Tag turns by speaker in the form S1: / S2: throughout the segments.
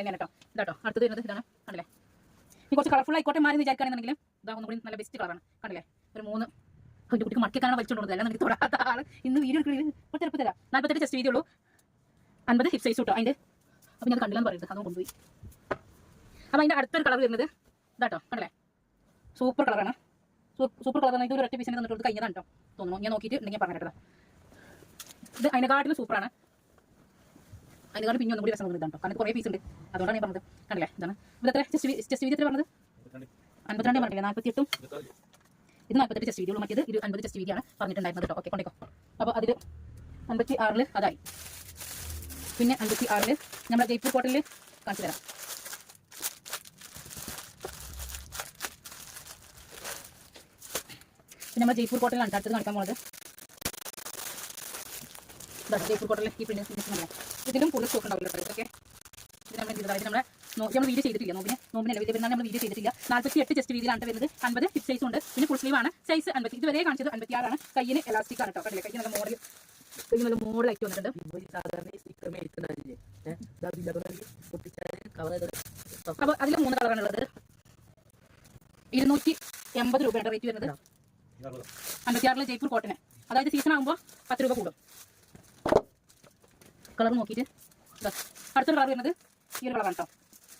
S1: എങ്ങനെ കേട്ടോ ഇതാട്ടോ. അടുത്തത് വരുന്നത് ഇതാണ്. കണ്ടില്ലേ? ഇനി കുറച്ച് കളർഫുൾ ആയിക്കോട്ടെ മാറി വിചാരിക്കുകയാണെന്നുണ്ടെങ്കിൽ ഇതാ ഒന്നും കൂടി നല്ല ബെസ്റ്റ് കളറാണ് കണ്ടില്ലേ? ഒരു മൂന്ന് അതിന്റെ കുട്ടിക്ക് മടക്കിക്കാണ് വലിച്ചുകൊണ്ടത് അല്ല നമുക്ക് തൊടാത്ത ആൾ ഇന്ന് വീഡിയോ എടുക്കുന്നത് ഇപ്പോൾ ചിലപ്പോൾ തരാം നാൽപ്പത്തെട്ട് ചെസ്റ്റ് വീതി ഉള്ളൂ. അൻപത് ഹിപ്പ് സൈസ് കിട്ടും അതിന്റെ അപ്പോൾ ഞാൻ കണ്ടില്ലെന്ന് പറയുന്നത് അതും കൊണ്ടുപോയി. അപ്പോൾ അതിന്റെ അടുത്തൊരു കളർ വരുന്നത് ഇതാട്ടോ. കണ്ടല്ലേ? സൂപ്പർ കളറാണ് സൂപ്പർ കളർ ഇത് ഒരു ഒറ്റ പീസിനെ തന്നിട്ട് കഴിഞ്ഞതാണ് കേട്ടോ തോന്നുന്നു. ഞാൻ നോക്കിയിട്ട് ഉണ്ടെങ്കിൽ പറഞ്ഞു കേട്ടോ. ഇത് അതിനെക്കാട്ടിലും സൂപ്പറാണ് അതിനെക്കാട്ടും പിന്നെ ഒന്നും കൂടി രസം തോന്നുന്നുണ്ട് കേട്ടോ കാരണം കുറേ പീസ് ഉണ്ട്. അതുകൊണ്ടാണ് ഞാൻ പറഞ്ഞത്. കണ്ടില്ലേ? ഇതാണ്. ഇവിടെ എത്ര ചെസ്റ്റ് ചെസ്റ്റ് വീതി എത്ര പറഞ്ഞത്? അൻപത്തിരണ്ട് പറഞ്ഞില്ല നാൽപ്പത്തി എട്ടും ഇത് നാൽപ്പത്തെട്ട് ചെസ്റ്റ് വീതിയുള്ളൂ. മറ്റേത് ഇത് അൻപത് ചെസ്റ്റ് വീതിയാണ് പറഞ്ഞിട്ടുണ്ടായിരുന്നത് കേട്ടോ ഓക്കെ കൊണ്ടേക്കോ. അപ്പോൾ അതിൽ അൻപത്തി ആറിൽ അതായി. പിന്നെ അൻപത്തി ആറിൽ നമ്മുടെ ജയ്പൂർ ഹോട്ടലിൽ കാണിച്ചു തരാം. പിന്നെ നമ്മൾ ജയ്പൂർ ട്ടോ അടുത്തത് കാണിക്കാൻ പോകുന്നത് ജയ്പൂർ ഈ പ്രിന്റ് ഫിനിഷിംഗ് ഇതിലും കൂടുതൽ സ്റ്റോക്ക് ഉണ്ടാവില്ല കേട്ടോ ഓക്കെ ഇത് നമ്മൾ ചെയ്തത് ഇത് നമ്മുടെ നമ്മൾ വീഡിയോ ചെയ്തിട്ടില്ല. നോമ്പിന് നോമ്പിനല്ല വലിയ പെരുന്നാൾ നമ്മൾ വീഡിയോ ചെയ്തിട്ടില്ല. നാൽപ്പത്തി എട്ട് ചെസ്റ്റ് വീതിയിലാണ് വരുന്നത്. അൻപത് ഹിപ്പ് സൈസ് ഉണ്ട്. പിന്നെ ഫുൾ സ്ലീവ് ആണ്. സൈസ് അൻപത്തി ഇതുവരെ കാണിച്ചത് അൻപത്തി ആറാണ് എലാസ്റ്റിക് ആണ് കേട്ടോ. കയ്യിൽ നല്ല മോഡൽ നല്ല മോഡലായിട്ട് വന്നിട്ടുണ്ട്.
S2: ഇവർ സാധാരണ
S1: മൂന്ന് കളറാണ് ഉള്ളത് ഇരുന്നൂറ്റി എൺപത് രൂപയുടെ റേറ്റ് വരുന്നത്. അൻപത്തിയാറിലെ ജയ്പൂർ കോട്ടന് അതായത് സീസൺ ആകുമ്പോൾ പത്ത് രൂപ കൂടും. കളർ നോക്കിയിട്ട്. അടുത്തൊരു കളർ വരുന്നത് ഈ ഒരു കളറാണ് കേട്ടോ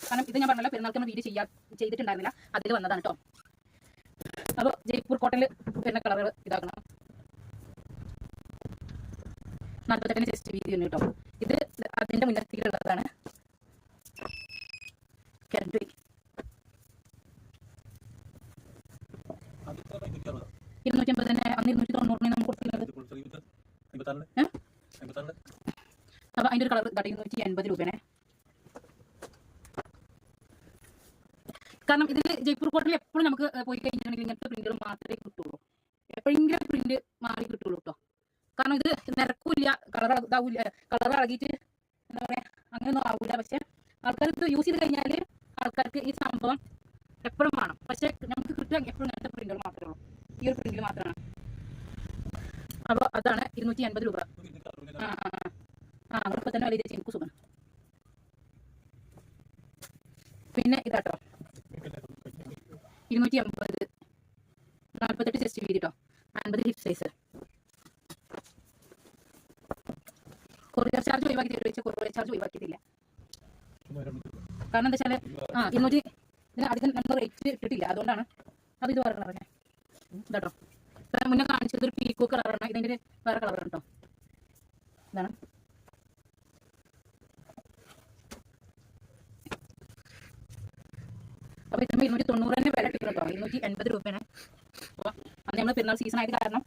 S1: കാരണം ഇത് ഞാൻ പറഞ്ഞല്ലോ പെരുന്നാൾക്ക് നമ്മൾ വീഡിയോ ചെയ്യാ ചെയ്തിട്ടുണ്ടായിരുന്നില്ല. അതിൽ വന്നതാണ് കേട്ടോ അപ്പോൾ ജയ്പൂർ കോട്ടണിൽ വരുന്ന കളറുകൾ ഇതാക്കണം. നാൽപ്പത്തെട്ടിന് ജസ്റ്റ് വീതി ഉണ്ട് കേട്ടോ ഇത് അതിന്റെ മുന്നത്തിലുള്ളതാണ് ഇരുന്നൂറ്റി അമ്പത് തന്നെ അന്ന് ഇരുന്നൂറ്റി തൊണ്ണൂറിന് അപ്പൊ കളർ ഇതാ ഇരുന്നൂറ്റി എൺപത് രൂപയാണ് കാരണം ഇതിൽ ജയ്പൂർ കോട്ടണിൽ എപ്പോഴും നമുക്ക് പോയി കഴിഞ്ഞിട്ടുണ്ടെങ്കിൽ ഇങ്ങനത്തെ പ്രിന്റുകൾ മാത്രമേ കിട്ടുള്ളൂ. എപ്പോഴെങ്കിലും പ്രിന്റ് മാറി കിട്ടുള്ളൂ കേട്ടോ കാരണം ഇത് നിരക്കില്ല കളർ ഇതാവില്ല കളർ ഇളകിയിട്ട് എന്താ പറയുക അങ്ങനെയൊന്നും ആവില്ല. പക്ഷെ ആൾക്കാർ ഇത് യൂസ് ചെയ്ത് കഴിഞ്ഞാൽ ആൾക്കാർക്ക് ഈ സംഭവം എപ്പോഴും വേണം. പക്ഷെ നമുക്ക് കിട്ടുക എപ്പോഴും ഇങ്ങനത്തെ പ്രിന്റുകൾ മാത്രമേ ഉള്ളൂ. ഈ ഒരു പ്രിന്റിൽ മാത്രമാണ്. അപ്പോൾ അതാണ് ഇരുന്നൂറ്റി അൻപത് രൂപ. ആ ആ. തന്നെ വലിയ ചേച്ചി സുഖം പിന്നെ ഇതാട്ടോ. ഇരുന്നൂറ്റി അമ്പത് നാൽപ്പത്തെട്ട് ചെസ്റ്റ് വീതി കേട്ടോ അൻപത് ഹിപ്പ് സൈസ് കൊറിയർ ചാർജ് ഒഴിവാക്കി ചോദിച്ചാൽ കൊറിയർ ചാർജ് ഒഴിവാക്കിയിട്ടില്ല. കാരണം എന്താ വെച്ചാൽ ആ ഇരുന്നൂറ്റി അധികം നമ്മൾ റേറ്റ് ഇട്ടിട്ടില്ല. അതുകൊണ്ടാണ് അത് ഇത് വേറെ കളറാണ് ഇപ്പം മുന്നേ കാണിച്ചത് ഒരു പീക്കോ കളറാണ് ഇതിന്റെ വേറെ കളറാണ് കേട്ടോ ഇതാണ് അപ്പോൾ ഇത്ര ഇരുന്നൂറ്റി തൊണ്ണൂറ് തന്നെ വില കിട്ടും കേട്ടോ ഇരുന്നൂറ്റി എൺപത് രൂപയാണ്. അപ്പോൾ അത് നമ്മൾ പെരുന്നാൾ സീസൺ ആയത് കാരണം